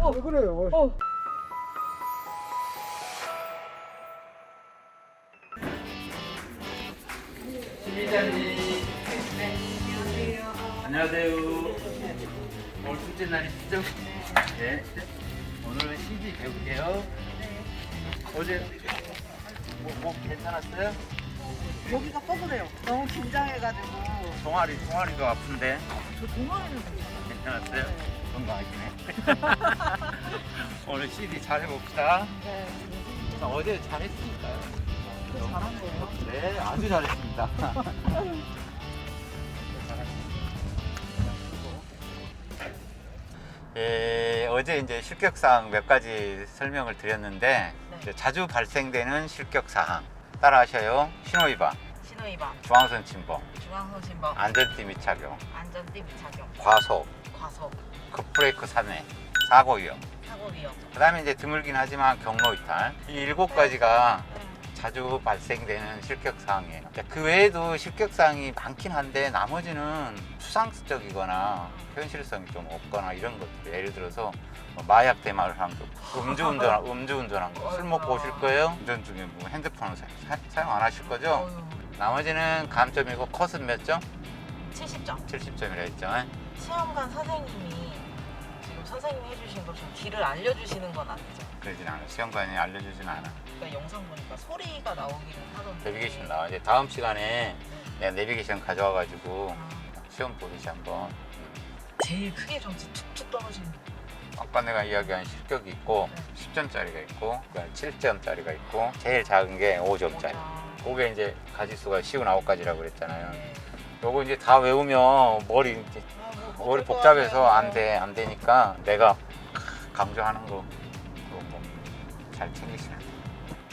어. 왜 그래요? 어. 신기자님. 안녕하세요. 오늘 둘째 날이시죠? 네. 오늘은 CD 배울게요. 어제 뭐, 뭐 괜찮았어요? 여기가 뻐근해요. 너무 긴장해가지고. 종아리, 종아리도 아픈데 저 동화에는 괜찮았어요? 건강하시네. 오늘 CD 잘 해봅시다. 네. 자, 어제 잘했으니까요. 잘한 거예요. 네, 아주 잘했습니다. 예, 어제 이제 실격사항 몇 가지 설명을 드렸는데 네. 이제 자주 발생되는 실격사항 따라 하셔요. 신호위반, 신호위반, 중앙선 침범, 중앙선 신범, 안전띠 미착용, 안전띠 미착용, 과속, 과속, 급브레이크 산회, 사고 위험. 사고 위험. 그다음에 이제 드물긴 하지만 경로 이탈. 이 일곱 가지가 네. 자주 발생되는 실격 사항이에요. 그 외에도 실격 사항이 많긴 한데 나머지는 추상적이거나 현실성이 좀 없거나 이런 것들. 예를 들어서 뭐 마약 대마를 한 거, 음주운전, 음주운전한 거, 술 먹고 오실 거예요. 운전 중에 뭐 핸드폰을 사, 사 용 안 하실 거죠? 어휴, 나머지는 감점이고 컷은 몇 점? 70점. 70점이라 했죠. 시험관 선생님이 지금 선생님이 해주신 것처럼 길을 알려주시는 건 아니죠. 그러진 않아. 시험관이 알려주진 않아. 그러니까 영상 보니까 소리가 나오기는 하던데. 내비게이션 나와. 이제 다음 시간에 내가 내비게이션 가져와가지고 아, 시험 보듯이 한번 제일 크게 점수 툭툭 떨어지는 게. 아까 내가 이야기한 실격이 있고 네. 10점짜리가 있고 7점짜리가 있고 제일 작은 게 5점짜리 아, 그게 이제 가지수가 쉬운 9가지라고 그랬잖아요 네. 요거 이제 다 외우면 머리 이제 아, 뭐 머리 복잡해서. 안 돼 안 되니까 내가 강조하는 거 그거 뭐잘 챙기시면 돼요.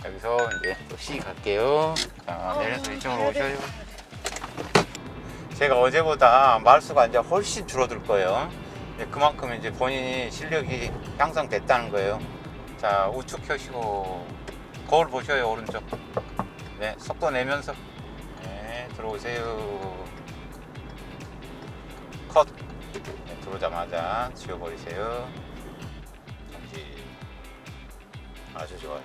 여기서 이제 또 C 갈게요 자 아, 내려서 이쪽으로 가야 돼. 오셔요 제가 어제보다 말수가 이제 훨씬 줄어들 거예요. 이제 그만큼 이제 본인이 실력이 향상됐다는 거예요. 자, 우측 켜시고 거울 보셔요, 오른쪽. 네, 속도 내면서. 네, 들어오세요. 컷. 네, 들어오자마자 지워버리세요. 정지. 아주 좋아요.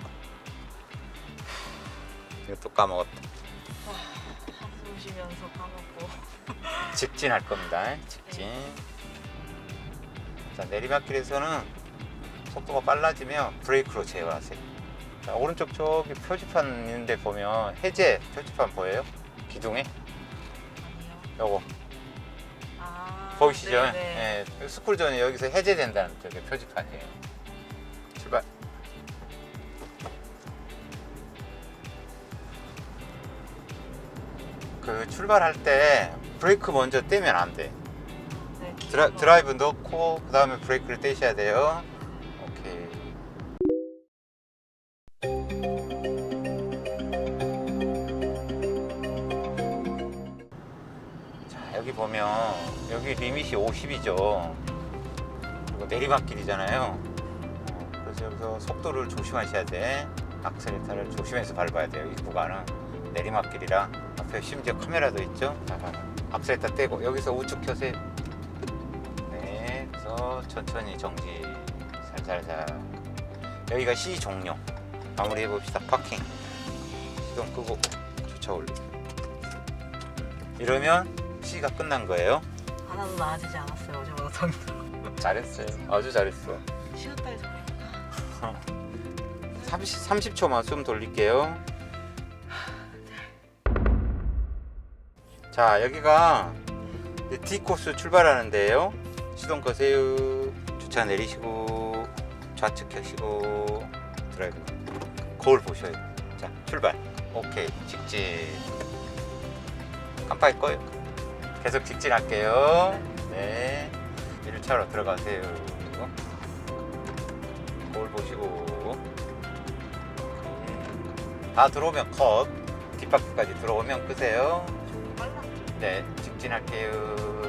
또 까먹었다. 한숨 쉬면서 까먹고. 직진할 겁니다. 직진. 자, 내리막길에서는 속도가 빨라지면 브레이크로 제어하세요. 자, 오른쪽 저기 표지판 있는데 보면 해제 표지판 보여요? 기둥에? 요거 아, 보이시죠? 네네. 예, 스쿨 존이 여기서 해제된다는 저게 표지판이에요. 출발. 그 출발할 때 브레이크 먼저 떼면 안 돼. 네, 드라, 드라이브 넣고 그 다음에 브레이크를 떼셔야 돼요. 리밋이 50이죠. 그리고 내리막길이잖아요. 어, 그래서 여기서 속도를 조심하셔야 돼. 악셀레터를 조심해서 밟아야 돼요. 이 구간은 내리막길이라 앞에 심지어 카메라도 있죠. 악셀레터 떼고 여기서 우측 켜세요. 네, 그래서 천천히 정지 살살살. 여기가 C 종료. 마무리 해봅시다. 파킹. 시동 끄고 주차 올리. 이러면 C가 끝난 거예요. 하나도 나아지지 않았어요. 어제보다 더 잘했어요. 아주 잘했어. 쉬었다 해서 그런가? 30, 30초만 숨 돌릴게요. 자, 여기가 이제 D 코스 출발하는데요. 시동 끄세요. 주차 내리시고 좌측 켜시고 드라이브. 거울 보셔요. 자, 출발. 오케이. 직진. 깜빡이 꺼요. 계속 직진할게요. 네. 1차로 들어가세요. 거울 보시고. 다 들어오면 컷. 뒷바퀴까지 들어오면 끄세요. 네, 직진할게요.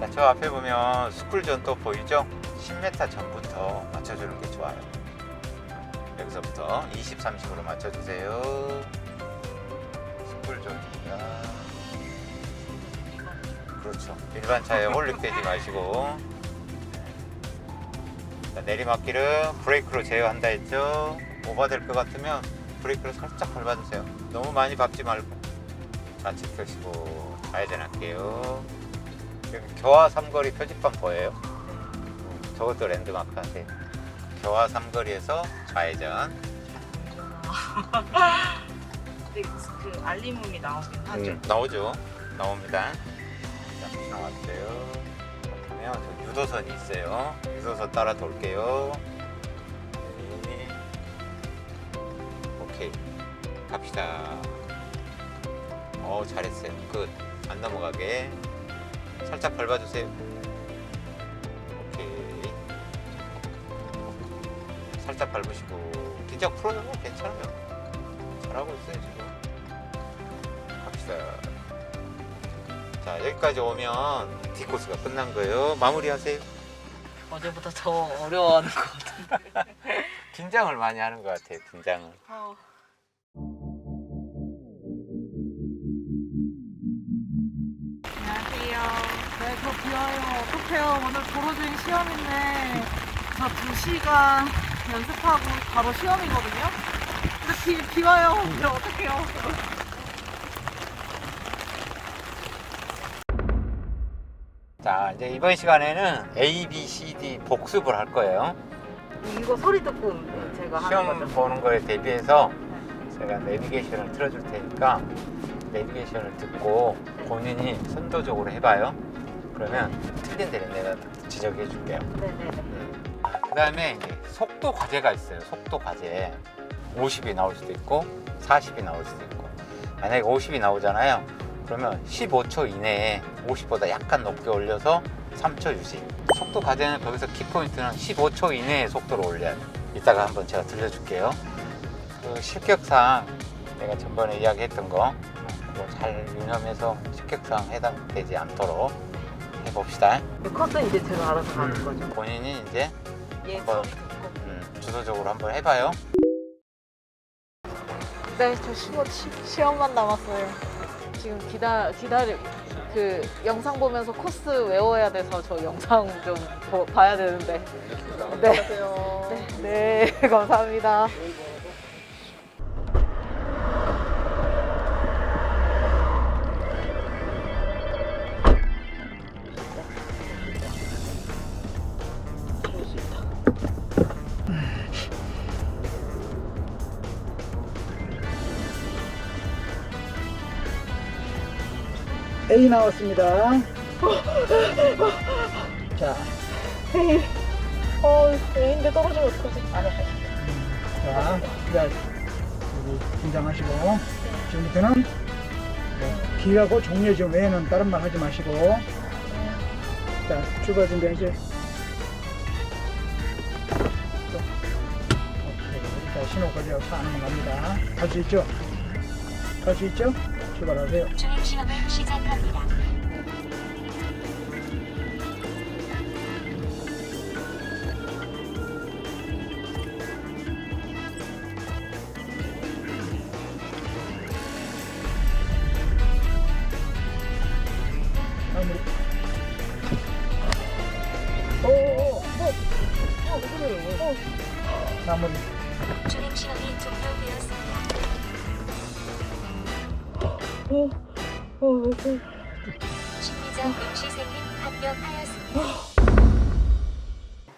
자, 저 앞에 보면 스쿨존 또 보이죠? 10m 전부터 맞춰주는 게 좋아요. 여기서부터 20, 30으로 맞춰주세요. 스쿨존입니다. 그렇죠. 일반 차에 홀릭되지 마시고. 자, 내리막길은 브레이크로 제어한다 했죠. 오버될 것 같으면 브레이크를 살짝 밟아주세요. 너무 많이 밟지 말고 좌측 펴시고 좌회전 할게요. 여기 교화 삼거리 표지판 보여요? 음, 저것도 랜드마크 하세요. 교화 삼거리에서 좌회전. 근데 그 알림음이 나오긴 하죠. 음, 나오죠. 나옵니다. 자, 나왔어요. 그러면 저 유도선이 있어요. 유도선 따라 돌게요. 네. 오케이. 갑시다. 어, 잘했어요. 끝. 안 넘어가게. 살짝 밟아주세요. 오케이. 살짝 밟으시고. 긴장 풀어요. 괜찮아요. 잘하고 있어요, 지금. 갑시다. 자, 여기까지 오면 D코스가 끝난 거예요. 마무리하세요. 어제보다 더 어려워하는 것 같은데. 긴장을 많이 하는 것 같아요, 긴장을. 어. 안녕하세요. 네, 저 비와요. 어떡해요. 오늘 도로 주행 시험인데, 저 2시간 연습하고 바로 시험이거든요? 근데 비, 비 와요. 근데 어떡해요. 자, 이제 이번 시간에는 A, B, C, D 복습을 할 거예요. 이거 소리 듣고 제가 하는 시험 거죠? 보는 거에 대비해서 제가 내비게이션을 틀어줄 테니까 내비게이션을 듣고 본인이 선도적으로 해봐요. 그러면 틀린 데는 내가 지적해 줄게요. 네네네. 그 다음에 이제 속도 과제가 있어요. 속도 과제. 50이 나올 수도 있고 40이 나올 수도 있고 만약에 50이 나오잖아요. 그러면 15초 이내에 50보다 약간 높게 올려서 3초 유지. 속도 과제는 거기서 키포인트는 15초 이내에 속도를 올려야 돼요. 이따가 한번 제가 들려줄게요. 그 실격상 내가 전번에 이야기했던 거 그거 잘 유념해서 실격상 해당되지 않도록 해봅시다. 이 컷은 이제 제가 알아서 가는 거죠? 본인이 이제 예, 한번. 음, 주도적으로 한번 해봐요. 네, 저 시험, 시험만 남았어요. 지금 기다, 기다리, 그, 영상 보면서 코스 외워야 돼서 저 영상 좀 보- 봐야 되는데. 네. 네, 네, 감사합니다. A 나왔습니다. 자, 어, A인데 떨어지면 어떡하지? 안 해. 자, 자, 여기 긴장하시고 지금부터는 네, 기하고 종료지 외에는 다른 말 하지 마시고 자, 출발 준비하세요. 자, 신호 걸려 차안 넘어갑니다. 갈 수 있죠? 갈 수 있죠? 출발하세요. 주행 시험을 시작합니다. 오, 오, 오, 어? 어. 마무리. 주행 시험이 종료되었습니다. 어, 어? 심리적.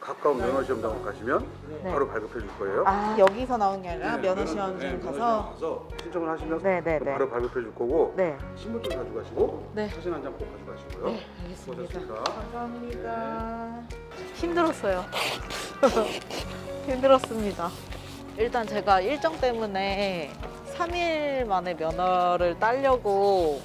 가까운 면허 시험장으로 가시면 네. 바로 발급해 줄 거예요. 아, 여기서 나온 게 아니라 네, 면허 시험장 네, 가서. 가서 신청을 하시면 네 네 네. 바로 발급해 줄 거고 네. 신분증 가져가시고 네. 사진 한 장 꼭 가져가시고요. 네, 알겠습니다. 수고하셨습니다. 감사합니다. 힘들었어요. 힘들었습니다. 일단 제가 일정 때문에 3일 만에 면허를 따려고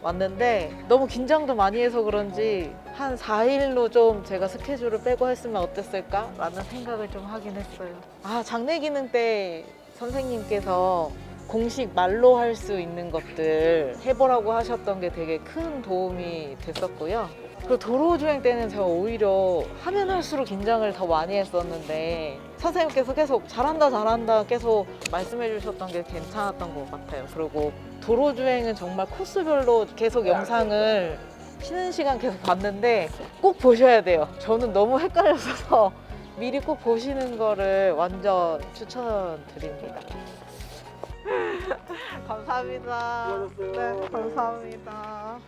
왔는데 너무 긴장도 많이 해서 그런지 한 4일로 좀 제가 스케줄을 빼고 했으면 어땠을까? 라는 생각을 좀 하긴 했어요. 아, 장례 기능 때 선생님께서 공식 말로 할 수 있는 것들 해보라고 하셨던 게 되게 큰 도움이 됐었고요. 그리고 도로 주행 때는 제가 오히려 하면 할수록 긴장을 더 많이 했었는데 선생님께서 계속 잘한다 잘한다 계속 말씀해 주셨던 게 괜찮았던 것 같아요. 그리고 도로 주행은 정말 코스별로 계속 영상을 쉬는 시간 계속 봤는데 꼭 보셔야 돼요. 저는 너무 헷갈렸어서 미리 꼭 보시는 거를 완전 추천드립니다. 감사합니다. 네, 감사합니다.